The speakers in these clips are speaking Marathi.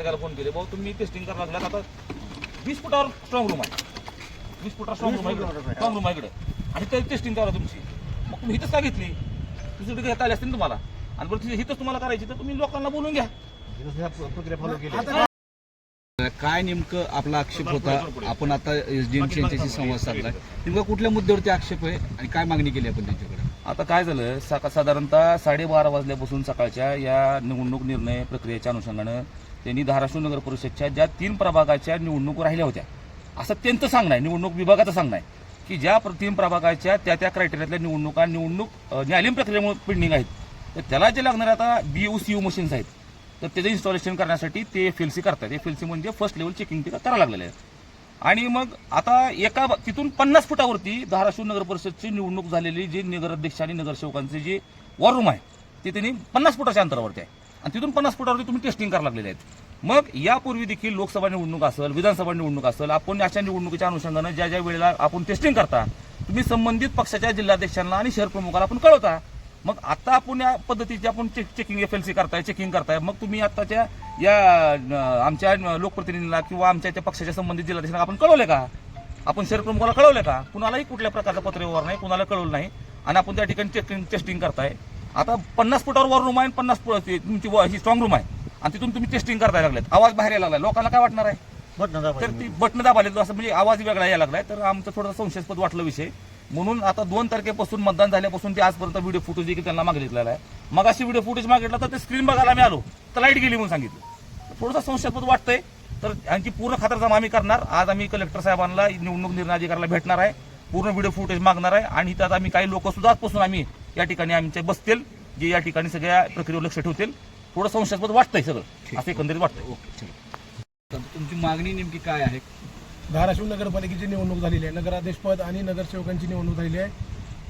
प्रत्येकाला फोन केले. भाऊ तुम्ही टेस्टिंग करायला लागलात आता. वीस फुटावर स्ट्रॉंग रूम आहे. वीस फुटावर स्ट्रॉंग रूम आहे स्ट्रॉंग रूम आहे इकडे. आणि ते टेस्टिंग करा तुमची. मग तुम्ही इथंच का घेतली? दुसरीकडे घेता आली असते ना तुम्हाला. आणि बरं तिथे इथंच तुम्हाला करायची. तर तुम्ही लोकांना बोलून घ्या. प्रक्रिया फॉलो केली आता काय नेमकं आपला आक्षेप होता? आपण आता एसडीएमसी यांच्याशी संवाद साधलाय. नेमका कुठल्या मुद्द्यावरती आक्षेप आहे आणि काय मागणी केली आपण त्यांच्याकडे? आता काय झालं? सका साधारणतः साडेबारा वाजल्यापासून सकाळच्या या निवडणूक निर्णय प्रक्रियेच्या अनुषंगानं त्यांनी धाराशिव नगर परिषदच्या ज्या तीन प्रभागाच्या निवडणूक राहिल्या होत्या असं त्यांचं सांगणं आहे निवडणूक विभागाचं सांगणं आहे की ज्या तीन प्रभागाच्या त्या त्या क्रायटेरियातल्या निवडणुका निवडणूक न्यायालयीन प्रक्रियेमुळे पेंडिंग आहेत. तर त्याला जे लागणारे आता B U C U machines आहेत. तर त्याचं इन्स्टॉलेशन करण्यासाठी ते एफ एल सी करतात. एफ एल सी म्हणजे फर्स्ट लेवल चेकिंग ते करायला लागलेलं आहे. आणि मग आता एका तिथून पन्नास फुटावरती धाराशिव नगर परिषदची निवडणूक झालेली जी नगराध्यक्ष आणि नगरसेवकांचे जे वॉर रूम आहे ते त्यांनी पन्नास फुटाच्या अंतरावरती आहे. आणि तिथून पन्नास फुटावरती तुम्ही टेस्टिंग करायला लागलेले आहेत. मग यापूर्वी देखील लोकसभा निवडणूक असेल विधानसभा निवडणूक असेल आपण अशा निवडणुकीच्या अनुषंगानं ज्या ज्या वेळेला आपण टेस्टिंग करता तुम्ही संबंधित पक्षाच्या जिल्हाध्यक्षांना आणि शहर प्रमुखाला आपण कळवता. मग आता आपण या पद्धतीची आपण check checking F L C करताय चेकिंग करताय. मग तुम्ही आताच्या या आमच्या लोकप्रतिनिधीला किंवा आमच्या त्या पक्षाच्या संबंधित जिल्हाध्यक्षांना आपण कळवले का? आपण शहर प्रमुखाला कळवले का? कुणालाही कुठल्या प्रकारचा पत्रव्यवहार नाही कुणाला कळवलं नाही. आणि आपण त्या ठिकाणी चेकिंग टेस्टिंग करताय. आता पन्नास फुटावर वर रूम आहे आणि पन्नास फुट तुमची ही स्ट्रॉंग रूम आहे. आणि तिथून तुम्ही टेस्टिंग करताय लागलेत. आवाज बाहेर यायला लागलाय. लोकांना काय वाटणार आहे? बटन. तर ती बटणं दाबाले असं म्हणजे आवाज वेगळा यायला लागलाय. तर आमचं थोडं संशयास्पद वाटलं विषय. म्हणून आता दोन तारखेपासून मतदान झाल्यापासून ते आजपर्यंत व्हिडिओ फुटेज देखील त्यांना मागितलेला आहे. मग अशी व्हिडिओ फुटेज मागितला तर ते स्क्रीन बघायला मी आलो. तर लाइट गेली म्हणून सांगितलं. थोडंसं संशयास्पद वाटतंय. तर यांची पूर्ण खातरजमा आम्ही करणार. आज आम्ही कलेक्टर साहेबांना निवडणूक निर्णय अधिकाऱ्याला भेटणार आहे. पूर्ण व्हिडिओ फुटेज मागणार आहे. आणि त्यात आम्ही काही लोक सुद्धा आजपासून आम्ही या ठिकाणी आमचे बसतील जे या ठिकाणी सगळ्या प्रक्रियेवर लक्ष ठेवतील. थोडं संशयास्पद वाटतंय सगळं. असं एकंदरीत वाटतंय. ओके तुमची मागणी नेमकी काय आहे? धाराशिव नगरपालिकेची निवडणूक झालेली आहे. नगराध्यक्षपद आणि नगरसेवकांची निवडणूक झालेली आहे.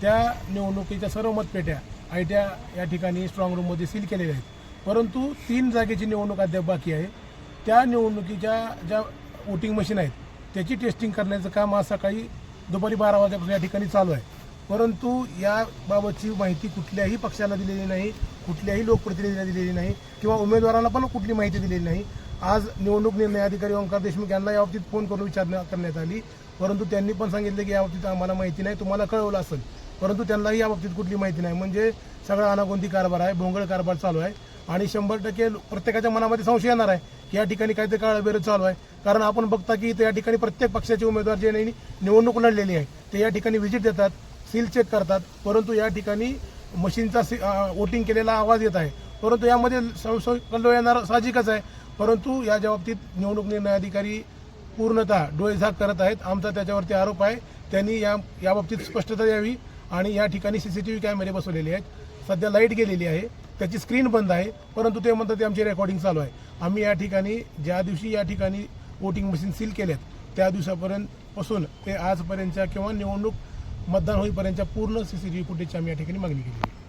त्या निवडणुकीच्या सर्व मतपेट्या आय त्या या ठिकाणी स्ट्रॉंग रूममध्ये सील केलेल्या आहेत. परंतु तीन जागेची निवडणूक अद्याप बाकी आहे. त्या निवडणुकीच्या ज्या वोटिंग मशीन आहेत त्याची टेस्टिंग करण्याचं काम आज सकाळी दुपारी बारा वाजल्यापासून या ठिकाणी चालू आहे. परंतु याबाबतची माहिती कुठल्याही पक्षाला दिलेली नाही कुठल्याही लोकप्रतिनिधीला दिलेली नाही किंवा उमेदवाराला पण कुठली माहिती दिलेली नाही. आज निवडणूक निर्णय अधिकारी ओंकार देशमुख यांना याबाबतीत फोन करून विचारणा करण्यात आली. परंतु त्यांनी पण सांगितलं की याबाबतीत आम्हाला माहिती नाही. तुम्हाला कळवलं असेल. परंतु त्यांनाही याबाबतीत कुठली माहिती नाही. म्हणजे सगळा अनागोंदी कारभार आहे भोंगळ कारभार चालू आहे. आणि शंभर टक्के प्रत्येकाच्या मनामध्ये संशय येणार आहे की या ठिकाणी काहीतरी काळबेर चालू आहे. कारण आपण बघता की इथं या ठिकाणी प्रत्येक पक्षाचे उमेदवार जे नाही निवडणूक लढलेली आहे ते या ठिकाणी व्हिजिट देतात. सील चेक करतात. परंतु या ठिकाणी मशीनचा वोटिंग केलेला आवाज येत आहे. परंतु यामध्ये संशय कल्लो येणार साहजिकच आहे. परंतु या बाबतीत निवडणूक निर्णय अधिकारी पूर्णतः डोळेझाक करत आहेत. आमचा त्याच्यावरती आरोप आहे. त्यांनी या याबाबतीत स्पष्टता द्यावी आणि या ठिकाणी सी सी टी व्ही कॅमेरे बसवलेले आहेत. सध्या लाइट गेलेली आहे. त्याची स्क्रीन बंद आहे. परंतु ते म्हणतात ते आमची रेकॉर्डिंग चालू आहे. आम्ही या ठिकाणी ज्या दिवशी या ठिकाणी वोटिंग मशीन सील केल्यात त्या दिवसापर्यंत पासून ते आजपर्यंतच्या किंवा निवडणूक मतदान होईपर्यंतच्या पूर्ण सी सी डी फुटेजची आम्ही या ठिकाणी मागणी केली आहे.